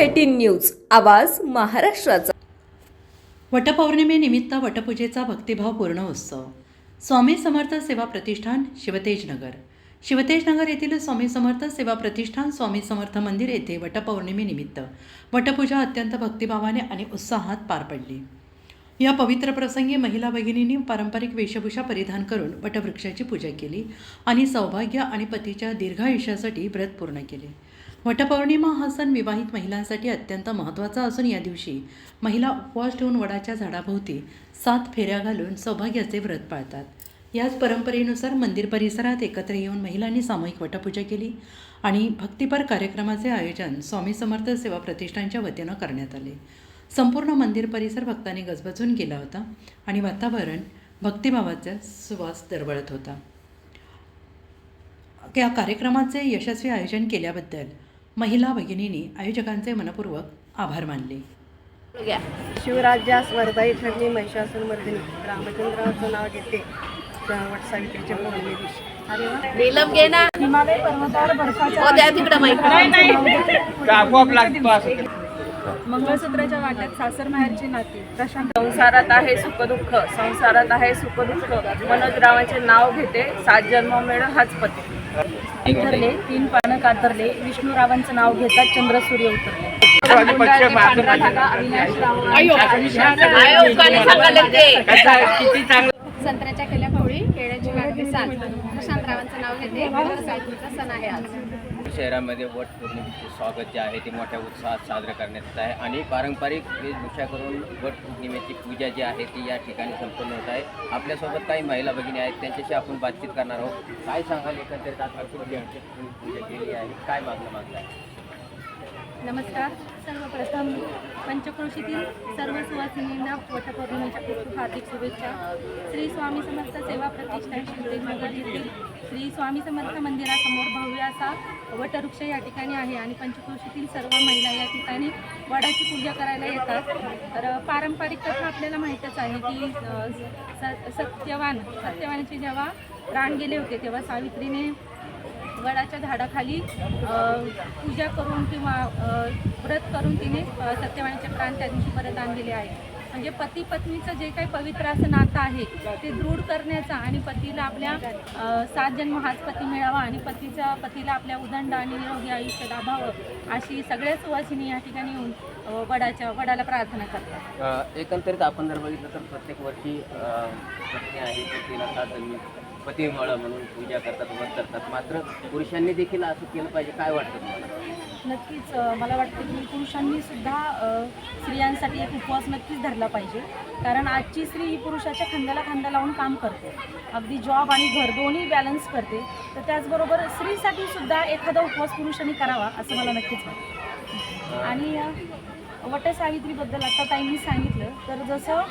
News आवाज महाराष्ट्राचा. वटपौर्णिमेनिमित्त वटपूजेचा भक्तिभावपूर्ण उत्सव. स्वामी समर्थ सेवा प्रतिष्ठान शिवतेजनगर शिवतेजनगर येथील स्वामी समर्थ सेवा प्रतिष्ठान स्वामी समर्थ मंदिर येथे वटपौर्णिमेनिमित्त वटपूजा अत्यंत भक्तिभावाने आणि उत्साहात पार पडली. या पवित्र प्रसंगी महिला भगिनींनी पारंपरिक वेशभूषा परिधान करून वटवृक्षाची पूजा केली आणि सौभाग्य आणि पतीच्या दीर्घायुष्यासाठी व्रत पूर्ण केले. वटपौर्णिमा हा सण विवाहित महिलांसाठी अत्यंत महत्त्वाचा असून या दिवशी महिला उपवास ठेवून वडाच्या झाडाभोवती सात फेऱ्या घालून सौभाग्याचे व्रत पाळतात. याच परंपरेनुसार मंदिर परिसरात एकत्र येऊन महिलांनी सामूहिक वटपूजा केली आणि भक्तिपर कार्यक्रमाचे आयोजन स्वामी समर्थ सेवा प्रतिष्ठानच्या वतीनं करण्यात आले. संपूर्ण मंदिर परिसर भक्तांनी गजबजून गेला होता आणि वातावरण भक्तिभावाचा सुवास दरवळत होता. या कार्यक्रमाचे यशस्वी आयोजन केल्याबद्दल महिला भगिनींनी आयोजकांचे मनपूर्वक आभार मानले. शिवराज्यास वरदाई ठरली. महिषासूर मर्दिनी रामचंद्राचं नाव घेते. नीलम घे ना हिमालय पर्वतावर हो द्या तिकडं माहिती. मंगळसूत्राच्या वाट्यात सासर माहेरची नाती. प्रशांत. संसारात आहे सुखदुःख. संसारात आहे सुखदुःख. मनोजरावांचे नाव घेते. सात जन्म मिळ हाच पती. धरले तीन पानं कातरले. विष्णूरावांचं नाव घेतात चंद्र सूर्य उतरले. संत्र्याच्या केल्या फवळी केळ्याची वाटते साल प्रशांतरावांचं नाव घेते. सण आहे आज. शहरामध्ये वट पौर्णिमेचे स्वागत जे आहे ते मोठ्या उत्साहात साजरं करण्यात येत आहे. आणि पारंपरिक वेशभूषा करून वट पौर्णिमेची पूजा जी आहे ती या ठिकाणी संपन्न होत आहे. आपल्यासोबत काही महिला भगिनी आहेत त्यांच्याशी आपण बातचीत करणार आहोत. काय सांगाल? एकंदरीत आता पूजा केली आहे. काय मागणं आहे नमस्कार. सर्वप्रथम पंचक्रोशीतील सर्व सुवासिनींना वटपौर्णिमेच्या खूप हार्दिक शुभेच्छा. श्री स्वामी समर्थ सेवा प्रतिष्ठान शिवतेजनगर येथील श्री स्वामी समर्थ मंदिरासमोर भव्य असा वटवृक्ष या ठिकाणी आहे आणि पंचक्रोशीतील सर्व महिला या ठिकाणी वडाची पूजा करायला येतात. तर पारंपरिक कथा आपल्याला माहीतच आहे की स- सत्यवान सत्यवानाचे जेव्हा प्राण गेले होते तेव्हा सावित्रीने वडाच्या झाडाखाली पूजा करून किंवा व्रत करून तिने सत्यवाणीचे प्राण त्या दिवशी परत आणलेले आहे. म्हणजे पती पत्नीचं जे काही पवित्र असं नातं आहे ते दृढ करण्याचा आणि पतीला आपल्या सात जन्म हाच पती मिळावा आणि पतीचा पतीला आपल्या उदंड आणि निरोगी आयुष्य लाभावं अशी सगळ्या सुवासिनी या ठिकाणी येऊन वडाच्या वडाला प्रार्थना करतात. एकंदरीत आपण जर बघितलं तर प्रत्येक वर्षी पत्नी आहे पतीला सात जन्म. पतिमळ म्हणून पूजा करतात व्रत करतात. मात्र पुरुषांनी देखील असं केलं पाहिजे. काय वाटतं तुम्हाला? नक्कीच अ, मला वाटतं की पुरुषांनी सुद्धा अ, स्त्रियांसाठी एक उपवास नक्कीच धरला पाहिजे. कारण आजची स्त्री ही पुरुषाच्या खांद्याला खांदा लावून काम करते. अगदी जॉब आणि घर दोन्ही बॅलन्स करते. तर त्याचबरोबर स्त्रीसाठी सुद्धा एखादा उपवास पुरुषांनी करावा असं मला नक्कीच वाटतं. आणि अ, वटसावित्रीबद्दल आता ताईंनी सांगितलं तर जसं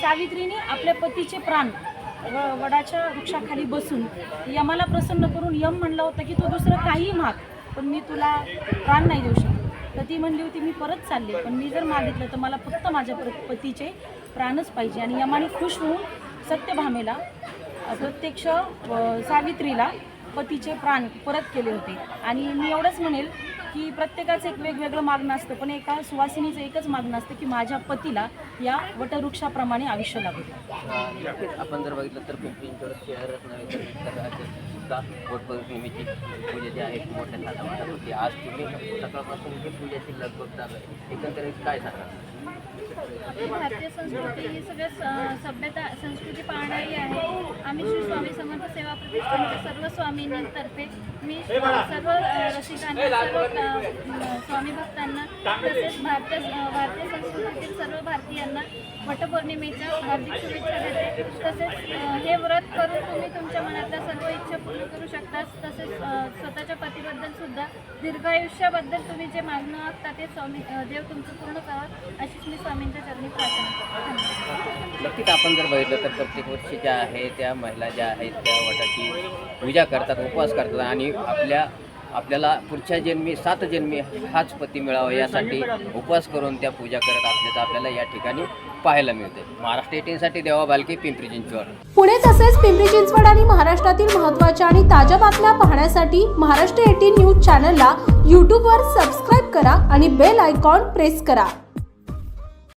सावित्रीने आपल्या पतीचे प्राण वडाच्या वृक्षाखाली बसून यमाला प्रसन्न करून यम म्हणलं होतं की तू दुसरं काही माग पण मी तुला प्राण नाही देऊ शकत. तर ती म्हणली होती मी परत चालले पण मी जर मागितलं तर मला फक्त माझ्या पतीचे प्राणच पाहिजे. आणि यमाने खुश होऊन सत्यभामेला प्रत्यक्ष सावित्रीला पतीचे प्राण परत केले होते. आणि मी एवढंच म्हणेल की प्रत्येकाचं एक वेगवेगळं मागणं असतं पण एका सुवासिनीचं एकच मागणं असतं की माझ्या पतीला या वटवृक्षाप्रमाणे आयुष्य लागू आपण जर बघितलं तर पिंपरी सुद्धा वटपौर्णिमेची पूजा जी आहे ती मोठ्या थाटामाटात होती. आज तुम्ही सकाळपासून ही पूजाची लगबग चालू आहे. एकंदरीत काय सांगा? आपली भारतीय संस्कृती ही सगळ्या स- सभ्यता संस्कृती पाहणारी आहे. आम्ही श्री स्वामी समर्थ सेवा प्रतिष्ठानच्या सर्व स्वामींतर्फे मी सर्व रसिकांना सर्व स्वामी भक्तांना तसेच भारतीय भारतीय संस्कृतीतील सर्व भारतीयांना वटपौर्णिमेच्या हार्दिक शुभेच्छा देते. तसेच हे व्रत करून तुम्ही तुमच्या इच्छा पूर्ण करू शकता तसेच स्वतःच्या पतीबद्दल सुद्धा दीर्घायुष्याबद्दल तुम्ही जे मागणं असता ते स्वामी देव तुमचं पूर्ण करावं अशीच मी स्वामींच्या चरणी प्रार्थना नक्कीच आपण जर बघितलं तर प्रत्येक वर्षी ज्या आहे त्या महिला ज्या आहेत त्या वटाची पूजा करतात उपवास करतात आणि आपल्या आपल्याला पुढच्या जन्मी सात जन्मी हाच पती मिळावा यासाठी उपवास करून त्या पूजा करत असल्याचं आपल्याला या ठिकाणी पाहायला मिळते. महाराष्ट्र एटीनसाठी देवा बालके पिंपरी चिंचवड. पुणे तसेच पिंपरी चिंचवड आणि महाराष्ट्रातील महत्त्वाच्या आणि ताज्या बातम्या पाहण्यासाठी महाराष्ट्र एटीन न्यूज चॅनलला यूट्यूबवर सबस्क्राईब करा आणि बेल आयकॉन प्रेस करा.